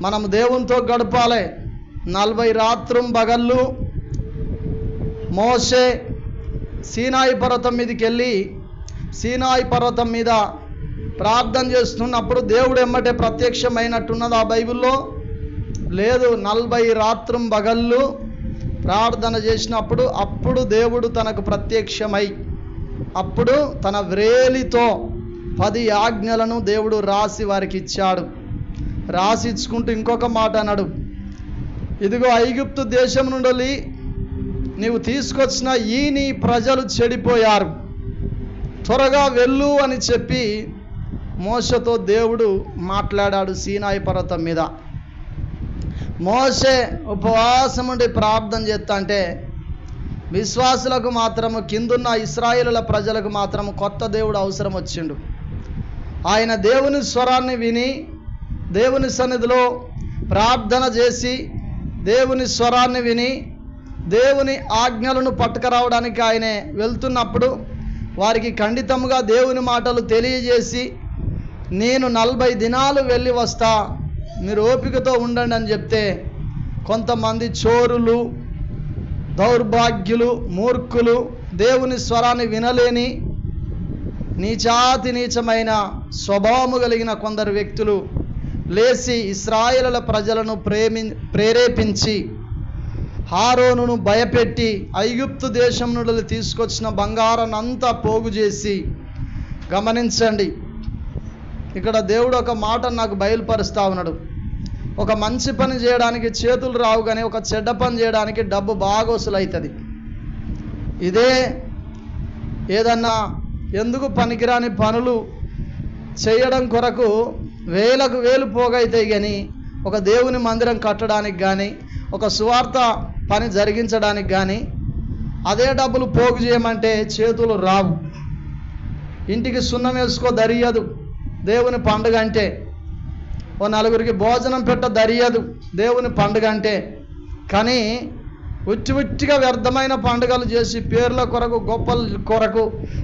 మనం దేవునితో గడపాలి. నలభై రాత్రం బగళ్ళు. మోసే సీనాయి పర్వతం మీదకి వెళ్ళి సీనాయి పర్వతం మీద ప్రార్థన చేస్తున్నప్పుడు దేవుడు ఎమ్మటే ప్రత్యక్షమైనట్టున్నది ఆ బైబిల్లో. లేదు నలభై రాత్రం బగళ్ళు ప్రార్థన చేసినప్పుడు అప్పుడు దేవుడు తనకు ప్రత్యక్షమై అప్పుడు తన వ్రేలితో పది ఆజ్ఞలను దేవుడు రాసి వారికి ఇచ్చాడు. రాసి ఇచ్చుకుంటూ ఇంకొక మాట అన్నాడు. ఇదిగో ఐగుప్తు దేశం నుండి నీవు తీసుకొచ్చిన ఈ నీ ప్రజలు చెడిపోయారు. త్వరగా వెళ్ళు అని చెప్పి మోసతో దేవుడు మాట్లాడాడు సీనాయి పర్వతం మీద. మోసే ఉపవాసం ఉండి ప్రార్థన చేస్తా అంటే విశ్వాసులకు మాత్రము కిందున్న ఇస్రాయిలుల ప్రజలకు మాత్రము కొత్త దేవుడు అవసరం వచ్చిండు. ఆయన దేవుని స్వరాన్ని విని దేవుని సన్నిధిలో ప్రార్థన చేసి దేవుని స్వరాన్ని విని దేవుని ఆజ్ఞలను పట్టుకురావడానికి ఆయన వెళ్తున్నప్పుడు వారికి ఖండితముగా దేవుని మాటలు తెలియజేసి నేను నలభై దినాలు వెళ్ళి వస్తా మీరు ఓపికతో ఉండండి అని చెప్తే కొంతమంది చోరులు దౌర్భాగ్యులు మూర్ఖులు దేవుని స్వరాన్ని వినలేని నీచాతి నీచమైన స్వభావము కలిగిన కొందరు వ్యక్తులు లేచి ఇస్రాయేల ప్రజలను ప్రేమి ప్రేరేపించి హారోనును భయపెట్టి ఐగుప్తు దేశం నుండి తీసుకొచ్చిన బంగారాన్ని అంతా పోగు చేసి గమనించండి. ఇక్కడ దేవుడు ఒక మాట నాకు బయలుపరుస్తా ఉన్నాడు. ఒక మంచి పని చేయడానికి చేతులు రావు కానీ ఒక చెడ్డ పని చేయడానికి డబ్బు బాగా వసూలవుతుంది ఇదే ఏదన్నా ఎందుకు పనికిరాని పనులు చేయడం కొరకు వేలకు వేలు పోగైతాయి కానీ ఒక దేవుని మందిరం కట్టడానికి కానీ ఒక సువార్త పని జరిగించడానికి కానీ అదే డబ్బులు పోగు చేయమంటే చేతులు రావు. ఇంటికి సున్నం వేసుకో దరియదు. దేవుని పండుగ అంటే ఓ నలుగురికి భోజనం పెట్ట దరియదు. దేవుని పండుగ అంటే కానీ ఉచ్చి ఉచ్చిగా వ్యర్థమైన పండుగలు చేసి పేర్ల కొరకు గొప్పల కొరకు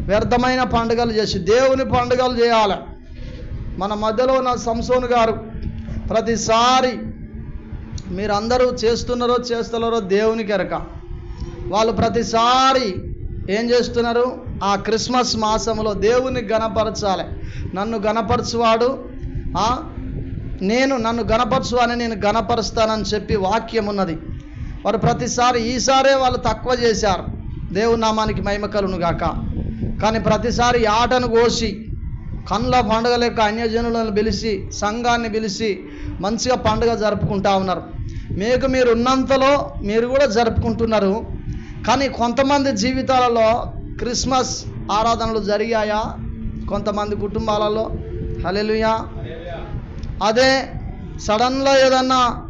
వ్యర్థమైన పండుగలు చేసి దేవుని పండుగలు చేయాలి. మన మధ్యలో ఉన్న సంసోన్ గారు ప్రతిసారి మీరందరూ చేస్తున్నారో చేస్తున్నారో దేవునికి ఎరక వాళ్ళు ప్రతిసారి ఏం చేస్తున్నారు? ఆ క్రిస్మస్ మాసంలో దేవుని గణపరచాలి. నన్ను గణపరచువాడు నేను నన్ను గణపరచు అని నేను గణపరుస్తానని చెప్పి వాక్యం ఉన్నది. వారు ప్రతిసారి ఈసారే వాళ్ళు తక్కువ చేశారు. దేవునామానికి మహిమ కలును గాక కానీ ప్రతిసారి ఆటను కోసి కండ్ల పండుగ యొక్క అన్యజనులను పిలిచి సంఘాన్ని పిలిచి మంచిగా పండుగ జరుపుకుంటా ఉన్నారు. మీకు మీరు ఉన్నంతలో మీరు కూడా జరుపుకుంటున్నారు. కానీ కొంతమంది జీవితాలలో క్రిస్మస్ ఆరాధనలు జరిగాయా? కొంతమంది కుటుంబాలలో. హలెలుయా అదే సడన్లో ఏదన్నా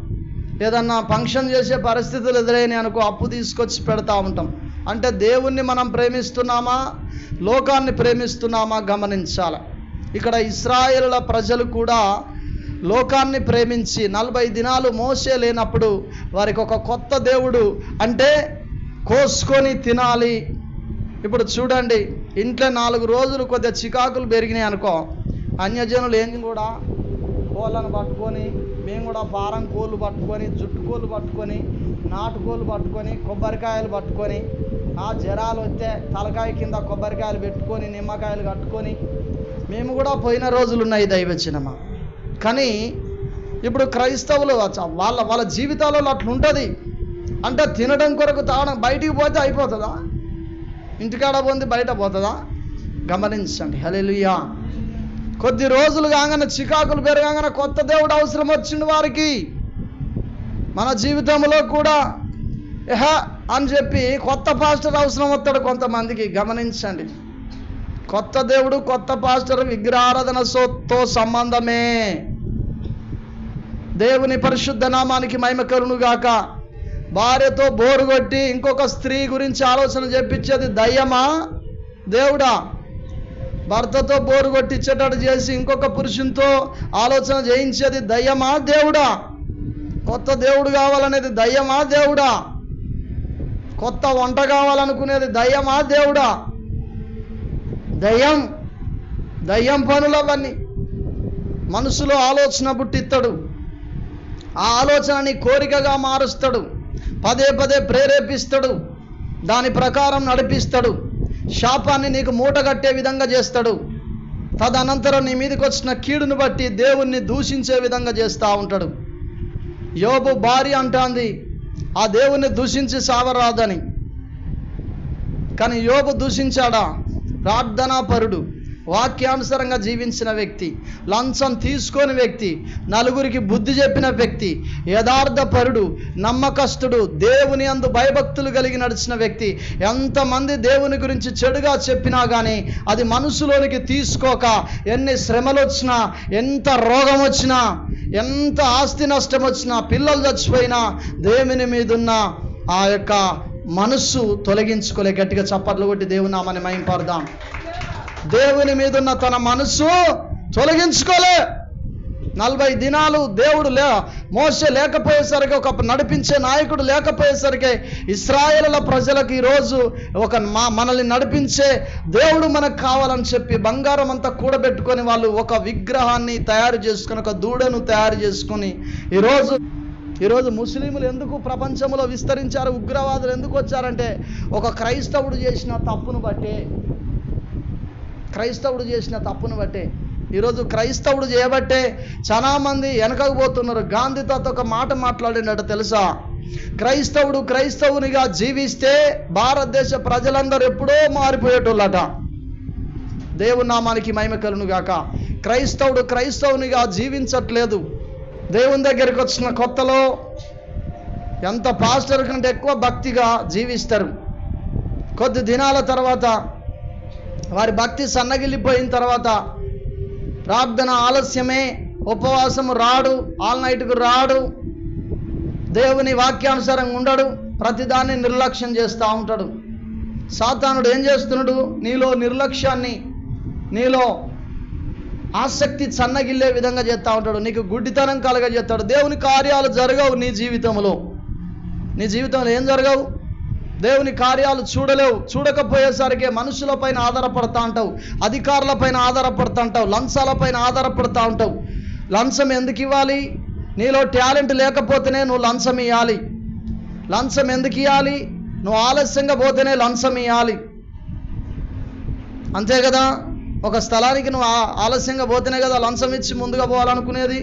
ఏదన్నా ఫంక్షన్ చేసే పరిస్థితులు ఎదురైనాయి అనుకో అప్పు తీసుకొచ్చి పెడతా ఉంటాం. అంటే దేవుణ్ణి మనం ప్రేమిస్తున్నామా? లోకాన్ని ప్రేమిస్తున్నామా? గమనించాలి. ఇక్కడ ఇస్రాయేలుల ప్రజలు కూడా లోకాన్ని ప్రేమించి నలభై దినాలు మోసే లేనప్పుడు వారికి ఒక కొత్త దేవుడు అంటే కోసుకొని తినాలి. ఇప్పుడు చూడండి ఇంట్లో నాలుగు రోజులు కొద్దిగా చికాకులు పెరిగినాయి అనుకో అన్యజనులు ఏం కూడా కోళ్ళను పట్టుకొని మేము కూడా ఫారం కోళ్ళు పట్టుకొని జుట్టుకోళ్ళు పట్టుకొని నాటుకోళ్ళు పట్టుకొని కొబ్బరికాయలు పట్టుకొని ఆ జ్వరాలు వస్తే తలకాయ కింద కొబ్బరికాయలు పెట్టుకొని నిమ్మకాయలు కట్టుకొని మేము కూడా పోయిన రోజులు ఉన్నాయి దైవచ్చినమా కానీ ఇప్పుడు క్రైస్తవులు వాళ్ళ వాళ్ళ జీవితాలలో అట్లుంటుంది. అంటే తినడం కొరకు తాగడం బయటికి పోతే అయిపోతుందా? ఇంటికాడ పోంది బయట పోతుందా? గమనించండి. హలెలుయా కొద్ది రోజులు కాగానే చికాకులు పెరగానే కొత్త దేవుడు అవసరం వచ్చింది వారికి. మన జీవితంలో కూడా ఎహ అని చెప్పి కొత్త పాస్టర్ అవసరం వస్తాడు కొంతమందికి. గమనించండి. కొత్త దేవుడు కొత్త పాస్టర్ విగ్రహారాధన సోతో సంబంధమే. దేవుని పరిశుద్ధ నామానికి మహిమ కరుణుగాక గాక భార్యతో బోరు కొట్టి ఇంకొక స్త్రీ గురించి ఆలోచన చెప్పించేది దయ్యమా? దేవుడా భర్తతో బోరు కొట్టించేటట్టు చేసి ఇంకొక పురుషునితో ఆలోచన చేయించేది దయ్యమా? దేవుడా కొత్త దేవుడు కావాలనేది దయ్యమా? దేవుడా కొత్త వంట కావాలనుకునేది దయ్యమా? దేవుడా దయ్యం దయ్యం పనులు అవన్నీ. మనసులో ఆలోచన పుట్టిస్తాడు. ఆ ఆలోచనని కోరికగా మారుస్తాడు. పదే పదే ప్రేరేపిస్తాడు. దాని ప్రకారం నడిపిస్తాడు. శాపాన్ని నీకు మూట కట్టే విధంగా చేస్తాడు. తదనంతరం నీ మీదకి వచ్చిన కీడును బట్టి దేవుణ్ణి దూషించే విధంగా చేస్తూ ఉంటాడు. యోబు భార్య అంటాంది ఆ దేవుణ్ణి దూషించి సావరాదని. కానీ యోబు దూషించాడా? ప్రార్థనాపరుడు వాక్యానుసారంగా జీవించిన వ్యక్తి లంచం తీసుకొని వ్యక్తి నలుగురికి బుద్ధి చెప్పిన వ్యక్తి యథార్థపరుడు నమ్మకస్తుడు దేవుని అందు భయభక్తులు కలిగి నడిచిన వ్యక్తి ఎంతమంది దేవుని గురించి చెడుగా చెప్పినా కానీ అది మనసులోనికి తీసుకోక ఎన్ని శ్రమలు వచ్చినా ఎంత రోగం వచ్చినా ఎంత ఆస్తి నష్టం వచ్చినా పిల్లలు చచ్చిపోయినా దేవుని మీదున్న ఆ యొక్క మనస్సు తొలగించుకోలే గట్టిగా చప్పట్లు కొట్టి దేవుని నామని మయంపడదాం దేవుని మీదున్న తన మనస్సు తొలగించుకోలే. నలభై దినాలు దేవుడు లే మోస లేకపోయేసరికి ఒక నడిపించే నాయకుడు లేకపోయేసరికి ఇస్రాయేలుల ప్రజలకు ఈరోజు ఒక మా మనల్ని నడిపించే దేవుడు మనకు కావాలని చెప్పి బంగారం అంతా కూడబెట్టుకొని వాళ్ళు ఒక విగ్రహాన్ని తయారు చేసుకొని ఒక దూడను తయారు చేసుకొని ఈరోజు ఈరోజు ముస్లింలు ఎందుకు ప్రపంచంలో విస్తరించారు? ఉగ్రవాదులు ఎందుకు వచ్చారంటే ఒక క్రైస్తవుడు చేసిన తప్పును బట్టే క్రైస్తవుడు చేసిన తప్పును బట్టే ఈరోజు క్రైస్తవుడు చేయబట్టే చాలామంది వెనకకు పోతున్నారు. గాంధీ తాత ఒక మాట మాట్లాడినట్టు తెలుసా? క్రైస్తవుడు క్రైస్తవునిగా జీవిస్తే భారతదేశ ప్రజలందరూ ఎప్పుడో మారిపోయేటోళ్ళట. దేవునామానికి మహిమ కలును గాక క్రైస్తవుడు క్రైస్తవునిగా జీవించట్లేదు. దేవుని దగ్గరికి వచ్చిన కొత్తలో ఎంత పాస్టర్ కంటే ఎక్కువ భక్తిగా జీవిస్తారు. కొద్ది దినాల తర్వాత వారి భక్తి సన్నగిల్లిపోయిన తర్వాత ప్రార్థన ఆలస్యమే ఉపవాసము రాడు ఆల్ నైట్కు రాడు దేవుని వాక్యానుసారంగా ఉండడు ప్రతిదాన్ని నిర్లక్ష్యం చేస్తూ ఉంటాడు. సాతానుడు ఏం చేస్తున్నాడు? నీలో నిర్లక్ష్యాన్ని నీలో ఆసక్తి సన్నగిల్లే విధంగా చేస్తూ ఉంటాడు. నీకు గుడ్డితనం కలగజేస్తాడు దేవుని కార్యాలు జరగవు నీ జీవితంలో. నీ జీవితంలో ఏం జరగవు? దేవుని కార్యాలు చూడలేవు. చూడకపోయేసరికి మనుషులపైన ఆధారపడతా ఉంటావు. అధికారులపైన ఆధారపడతా ఉంటావు. లంచాలపైన ఆధారపడతా ఉంటావు. లంచం ఎందుకు ఇవ్వాలి? నీలో టాలెంట్ లేకపోతేనే నువ్వు లంచం ఇవ్వాలి లంచం ఎందుకు ఇవ్వాలి నువ్వు ఆలస్యంగా పోతేనే లంచం ఇవ్వాలి అంతే కదా? ఒక స్థలానికి నువ్వు ఆలస్యంగా పోతేనే కదా లంచం ఇచ్చి ముందుగా పోవాలనుకునేది.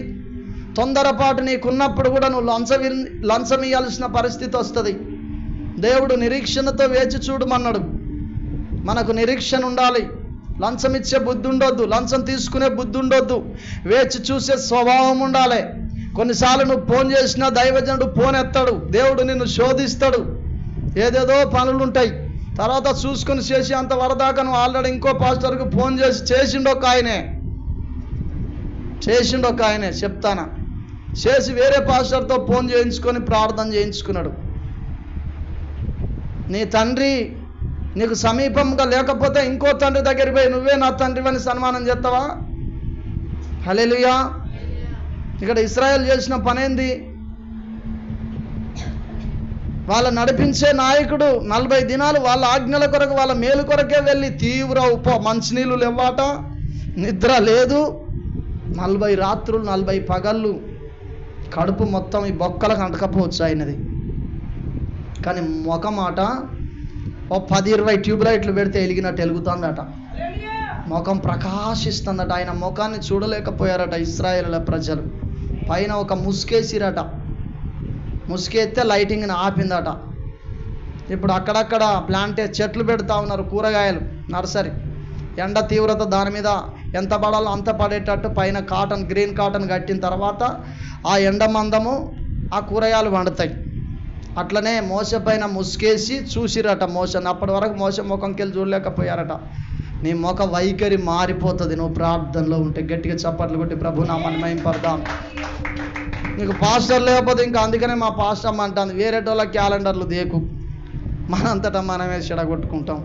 తొందరపాటు నీకున్నప్పుడు కూడా నువ్వు లంచం లంచం ఇవ్వాల్సిన పరిస్థితి వస్తుంది. దేవుడు నిరీక్షణతో వేచి చూడమన్నాడు. మనకు నిరీక్షణ ఉండాలి. లంచం ఇచ్చే బుద్ధి ఉండొద్దు. లంచం తీసుకునే బుద్ధి ఉండొద్దు. వేచి చూసే స్వభావం ఉండాలి. కొన్నిసార్లు నువ్వు ఫోన్ చేసినా దైవజనుడు ఫోన్ ఎత్తాడు. దేవుడు నిన్ను శోధిస్తాడు. ఏదేదో పనులు ఉంటాయి తర్వాత చూసుకొని చేసి అంత వరదాకా నువ్వు ఆల్రెడీ ఇంకో పాస్టర్కి ఫోన్ చేసి చేసిండు ఒక ఆయనే. చేసిండు ఒక ఆయనే చెప్తానా. చేసి వేరే పాస్టర్తో ఫోన్ చేయించుకొని ప్రార్థన చేయించుకున్నాడు. నీ తండ్రి నీకు సమీపంగా లేకపోతే ఇంకో తండ్రి దగ్గరికి పోయి నువ్వే నా తండ్రి అని సన్మానం చేస్తావా? హలేలుయా ఇక్కడ ఇస్రాయల్ చేసిన పనేంది? వాళ్ళ నడిపించే నాయకుడు నలభై దినాలు వాళ్ళ ఆజ్ఞల కొరకు వాళ్ళ మేలు కొరకే వెళ్ళి తీవ్ర ఉప మంచినీళ్ళు లేవాట. నిద్ర లేదు. నలభై రాత్రులు నలభై పగళ్ళు కడుపు మొత్తం ఈ బొక్కలకు అంటకపోవచ్చు ఆయనది. కానీ ముఖమాట ఓ పది ఇరవై ట్యూబ్ లైట్లు పెడితే వెలిగినట్టు వెలుగుతుందట. ముఖం ప్రకాశిస్తుందట. ఆయన ముఖాన్ని చూడలేకపోయారట ఇస్రాయేల్ ప్రజలు. పైన ఒక ముసుకేసిరట. ముసుకెత్తే లైటింగ్ని ఆపిందట. ఇప్పుడు అక్కడక్కడ ప్లాంటే చెట్లు పెడతా ఉన్నారు కూరగాయలు నర్సరీ. ఎండ తీవ్రత దాని మీద ఎంత పడాలో అంత పడేటట్టు పైన కాటన్ గ్రీన్ కాటన్ కట్టిన తర్వాత ఆ ఎండ మందము ఆ కూరగాయలు వండుతాయి. అట్లనే మోస పైన ముసుకేసి చూసిరట మోసని. అప్పటి వరకు మోస ముఖంకెళ్ళి చూడలేకపోయారట. నీ ముఖ వైఖరి మారిపోతుంది. నువ్వు ప్రార్థనలో ఉంటే గట్టిగా చప్పట్లు కొట్టి ప్రభు నామాన్ని మహింపడదాం నీకు పాస్టర్ లేకపోతే ఇంకా అందుకనే మా పాస్టర్ అమ్మ అంటుంది వేరేటోళ్ళ క్యాలెండర్లు దేకు. మనంతటా మనమే చెడగొట్టుకుంటాం.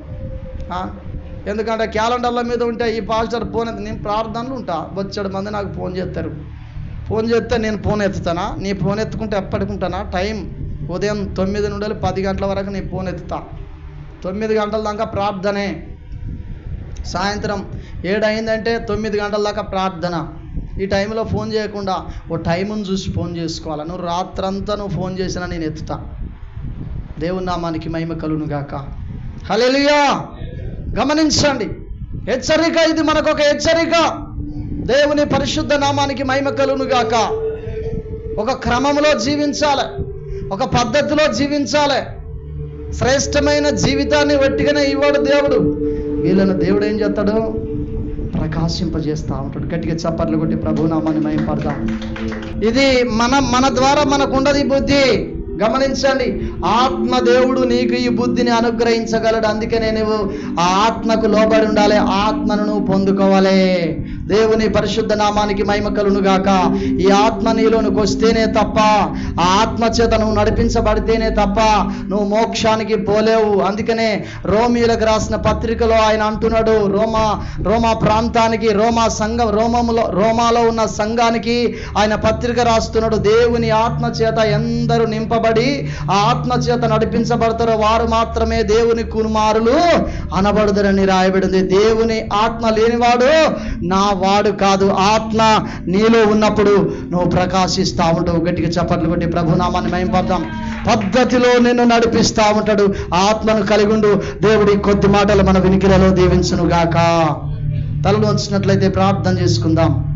ఎందుకంటే క్యాలెండర్ల మీద ఉంటే ఈ పాస్టర్ ఫోన్ ఎత్తు నేను ప్రార్థనలు ఉంటా. వచ్చాడు మంది నాకు ఫోన్ చేస్తారు. ఫోన్ చేస్తే నేను ఫోన్ ఎత్తుతానా? నీ ఫోన్ ఎత్తుకుంటే ఎప్పటికుంటానా? టైం ఉదయం తొమ్మిది నుండి పది గంటల వరకు నీ ఫోన్ ఎత్తుతా. తొమ్మిది గంటల దాకా ప్రార్థనే. సాయంత్రం ఏడైందంటే తొమ్మిది గంటల దాకా ప్రార్థన. ఈ టైంలో ఫోన్ చేయకుండా ఓ టైముని చూసి ఫోన్ చేసుకోవాలి? నువ్వు రాత్రంతా నువ్వు ఫోన్ చేసినా నేను ఎత్తుతా. దేవుని నామానికి మహిమ కలును గాక. హల్లెలూయా! గమనించండి. హెచ్చరిక ఇది మనకు ఒక హెచ్చరిక. దేవుని పరిశుద్ధ నామానికి మహిమ కలును గాక. ఒక క్రమంలో జీవించాలి. ఒక పద్ధతిలో జీవించాలి. శ్రేష్టమైన జీవితాన్ని వట్టిగానే ఇవ్వడు దేవుడు. వీళ్ళను దేవుడు ఏం చేస్తాడు? ప్రకాశింపజేస్తా ఉంటాడు. గట్టిగా చప్పట్లు కొట్టి ప్రభు మయం పడదాం ఇది మన మన ద్వారా మనకు ఉండదు బుద్ధి. గమనించండి ఆత్మ దేవుడు నీకు ఈ బుద్ధిని అనుగ్రహించగలడు. అందుకనే నువ్వు ఆ ఆత్మకు లోబడి ఉండాలి ఆత్మను నువ్వు పొందుకోవాలి. దేవుని పరిశుద్ధ నామానికి మహిమ గాక. ఈ ఆత్మ నీలోనికి వస్తేనే తప్ప ఆ ఆత్మ చేత నువ్వు నడిపించబడితేనే తప్ప నువ్వు మోక్షానికి పోలేవు. అందుకనే రోమిలకు రాసిన పత్రికలో ఆయన అంటున్నాడు రోమా రోమా ప్రాంతానికి రోమా సంఘం రోమములో రోమాలో ఉన్న సంఘానికి ఆయన పత్రిక రాస్తున్నాడు దేవుని ఆత్మ చేత ఎందరూ నింపబడి ఆ ఆత్మ చేత నడిపించబడతారో వారు మాత్రమే దేవుని కుమారులు. అనబడదరని రాయబడింది. దేవుని ఆత్మ లేనివాడు నా వాడు కాదు. ఆత్మ నీలో ఉన్నప్పుడు నువ్వు ప్రకాశిస్తా ఉంటావు. గట్టిగా చప్పట్లు కొట్టి ప్రభునామాన్ని పద్దాం పద్ధతిలో నిన్ను నడిపిస్తా ఉంటాడు. ఆత్మను కలిగుండు దేవుడి కొద్ది మాటలు మన వినికిలలో దీవించునుగాక. గాక వచ్చినట్లయితే ప్రార్థన చేసుకుందాం.